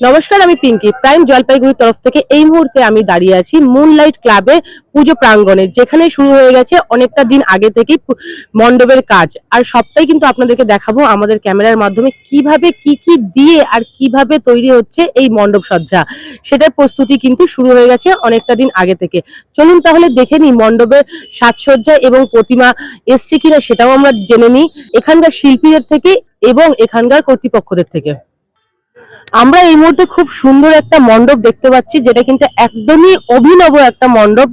নমস্কার, আমি পিঙ্কি প্রাইম জলপাইগুড়ির তরফ থেকে এই মুহূর্তে আমি দাঁড়িয়ে আছি মুনলাইট ক্লাবে পুজো প্রাঙ্গণে, যেখানে শুরু হয়ে গেছে অনেকটা দিন আগে থেকেই মণ্ডপের কাজ। আর সবটাই কিন্তু আপনাদেরকে দেখাবো আমাদের ক্যামেরার মাধ্যমে, কীভাবে কি কি দিয়ে আর কীভাবে তৈরি হচ্ছে এই মণ্ডপ সজ্জা। সেটার প্রস্তুতি কিন্তু শুরু হয়ে গেছে অনেকটা দিন আগে থেকে। চলুন তাহলে দেখে নিই মণ্ডপের সাজসজ্জা এবং প্রতিমা এসছে কিনা, সেটাও আমরা জেনে নিই। এখানকার শিল্পীদের থেকে এবং এখানকার কর্তৃপক্ষদের থেকে। আমরা এই মুহূর্তে খুব সুন্দর একটা মণ্ডপ দেখতে পাচ্ছি, যেটা কিন্তু একদমই অভিনব একটা মণ্ডপ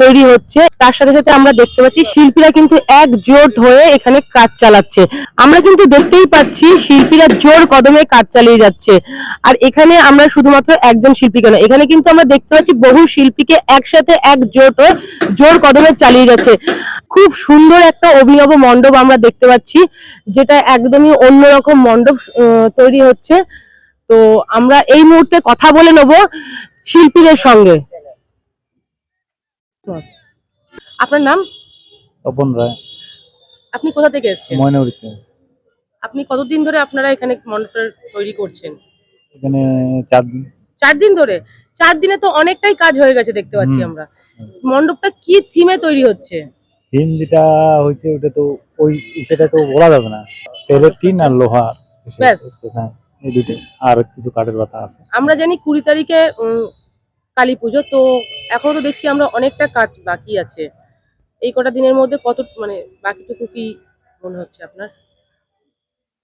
তৈরি হচ্ছে। তার সাথে সাথে আমরা দেখতে পাচ্ছি, শিল্পীরা কিন্তু একজোট হয়ে এখানে কাজ চালাচ্ছে। আমরা কিন্তু দেখতেই পাচ্ছি, শিল্পীরা জোর কদমে কাজ চালিয়ে যাচ্ছে। আর এখানে আমরা শুধুমাত্র একজন শিল্পীকে না, এখানে কিন্তু আমরা দেখতে পাচ্ছি বহু শিল্পীকে একসাথে একজোট হয়ে জোর কদমে চালিয়ে যাচ্ছে। খুব সুন্দর একটা অভিনব মণ্ডপ আমরা দেখতে পাচ্ছি, যেটা একদমই অন্যরকম মণ্ডপ তৈরি হচ্ছে। তো আমরা এই মুহূর্তে কথা বলে নেব শিল্পীদের সঙ্গে। আপনার নাম? তপন রায়। আপনি কোথা থেকে এসেছেন? ময়নাগুড়িতে। আপনি কতদিন ধরে আপনারা এখানে মণ্ডপটা তৈরি করছেন? এখানে চার দিন। চার দিন ধরে? চার দিনে তো অনেকটাই কাজ হয়ে গেছে দেখতে পাচ্ছি আমরা। মণ্ডপটা কি থিমে তৈরি হচ্ছে? থিম যেটা হয়েছে ওটা তো ওই সেটা তো বলা যাবে না। তেলের টিন আর লোহা ব্যাস। এই দুটো আর কিছু কাঠের পাতা আছে। আমরা জানি কুড়ি তারিখে উম, কালী পুজো তো এখন তো দেখছি আমরা অনেকটা কাজ বাকি আছে। এই কটা দিনের মধ্যে কত মানে বাকিটুকু কি মনে হচ্ছে আপনার?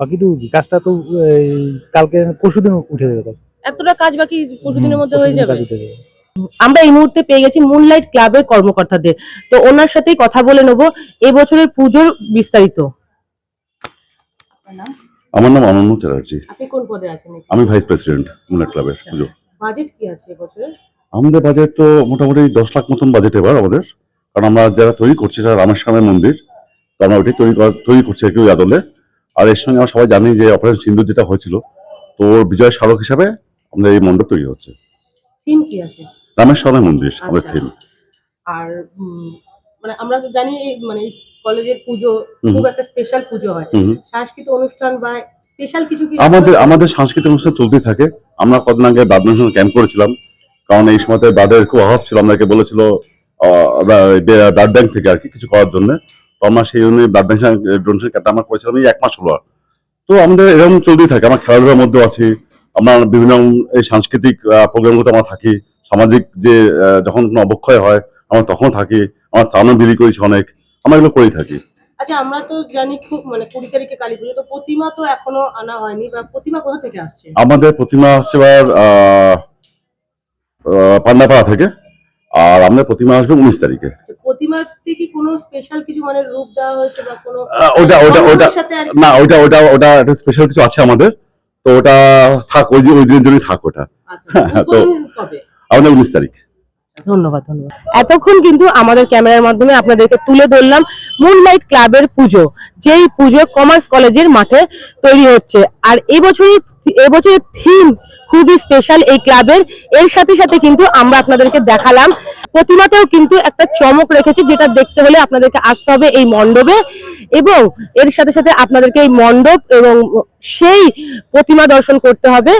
বাকিটু কি? কাজটা তো এই কালকে পরশু দিন উঠে যাবে কাজ। এতটা কাজ বাকি পরশু দিনের মধ্যে হয়ে যাবে? আমরা এই মুহূর্তে পেয়ে গেছি মুনলাইট ক্লাবের কর্মকর্তাদের। তো ওনার সাথেই কথা বলে নেব। এবছরের পুজোর বিস্তারিত। আমার নাম অনন্য চ্যাটার্জি। আপনি কোন পদে আছেন আমি ভাইস প্রেসিডেন্ট মুন্না ক্লাবের পুজো। বাজেট কি আছে এবছরের আমাদের বাজেট তো মোটামুটি দশ লাখ মতন বাজেট এবার আমাদের। কারণ আমরা যারা তৈরি করছি সেটা রামেশ্বরের মন্দির। তো আমরা ওইটাই তৈরি করা- তৈরি করছি একটু আদলে। আর এর সঙ্গে আমরা সবাই জানি যে অপারেশন সিন্ধু যেটা হয়েছিল তো ওর বিজয় স্মারক হিসাবে আমাদের এই মণ্ডপ তৈরি হচ্ছে। থিম কি আছে? রামেশ্বরের মন্দির আমাদের আচ্ছা। থিম। আর মানে আমরা তো জানি মানে কলেজের পুজো খুব একটা স্পেশাল পুজো হয়। সাংস্কৃতিক অনুষ্ঠান বা স্পেশাল কিছু কি আমাদের আমাদের সাংস্কৃতিক অনুষ্ঠান চলতেই থাকে। আমরা কদিন আগে ব্লাড ডোনেশন ক্যাম্প করেছিলাম। কারণ এই সময়তে বাদের খুব অভাব ছিল। আমাদেরকে বলেছিল ব্লাড ব্যাংক থেকে আর কি কিছু করার জন্য। তো আমরা সেই জন্য ব্লাড ডোনেশন ডোনেশন ক্যাম্পটা আমরা করেছিলাম। এই এক মাস হলো আর। তো আমাদের এরকম চলতেই থাকে। আমার খেলাধুলার মধ্যেও আছি। আমরা বিভিন্ন এই সাংস্কৃতিক প্রোগ্রামগুলোতে আমরা থাকি। সামাজিক যে যখন কোনো অবক্ষয় হয় আমরা তখন থাকি। আমরা ত্রাণও বিলি করেছি অনেক। আমরা এগুলো করেই থাকি। আচ্ছা আমরা তো জানি খুব মানে কুড়ি তারিখে কালী পুজো তো প্রতিমা তো এখনও আনা হয়নি বা প্রতিমা কোথা থেকে আসছে? আমাদের প্রতিমা আসছে এবার পান্ডাপাড়া থেকে। আর আমাদের প্রতিমা আসবে উনিশ তারিখে। আচ্ছা, প্রতিমাতে কি কোনো স্পেশাল কিছু মানে রূপ দেওয়া হয়েছে বা কোনো ওটা ওটা ওটা না ওটা ওটা ওটা একটা স্পেশাল কিছু আছে আমাদের। তো ওটা থাক ওই যে ওই দিনের জন্যই থাক ওটা। আচ্ছা, তো- আমাদের উনিশ তারিখ। ধন্যবাদ ধন্যবাদ। এতক্ষণ কিন্তু আমাদের ক্যামেরার মাধ্যমে আপনাদেরকে তুলে ধরলাম মুনলাইট ক্লাবের পুজো, যেই পুজো কমার্স কলেজের মাঠে তৈরি হচ্ছে। আর এবছরই, এবছরের থিম খুবই স্পেশাল এই ক্লাবের এর সাথে সাথে কিন্তু আমরা আপনাদেরকে দেখালাম। প্রতিমাতেও কিন্তু একটা চমক রেখেছে, যেটা দেখতে হলে আপনাদেরকে আসতে হবে এই মণ্ডপে। এবং এর সাথে সাথে আপনাদেরকে এই মণ্ডপ এবং সেই প্রতিমা দর্শন করতে হবে।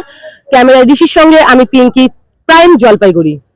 ক্যামেরা ঋষির সঙ্গে আমি পিঙ্কি, প্রাইম জলপাইগুড়ি।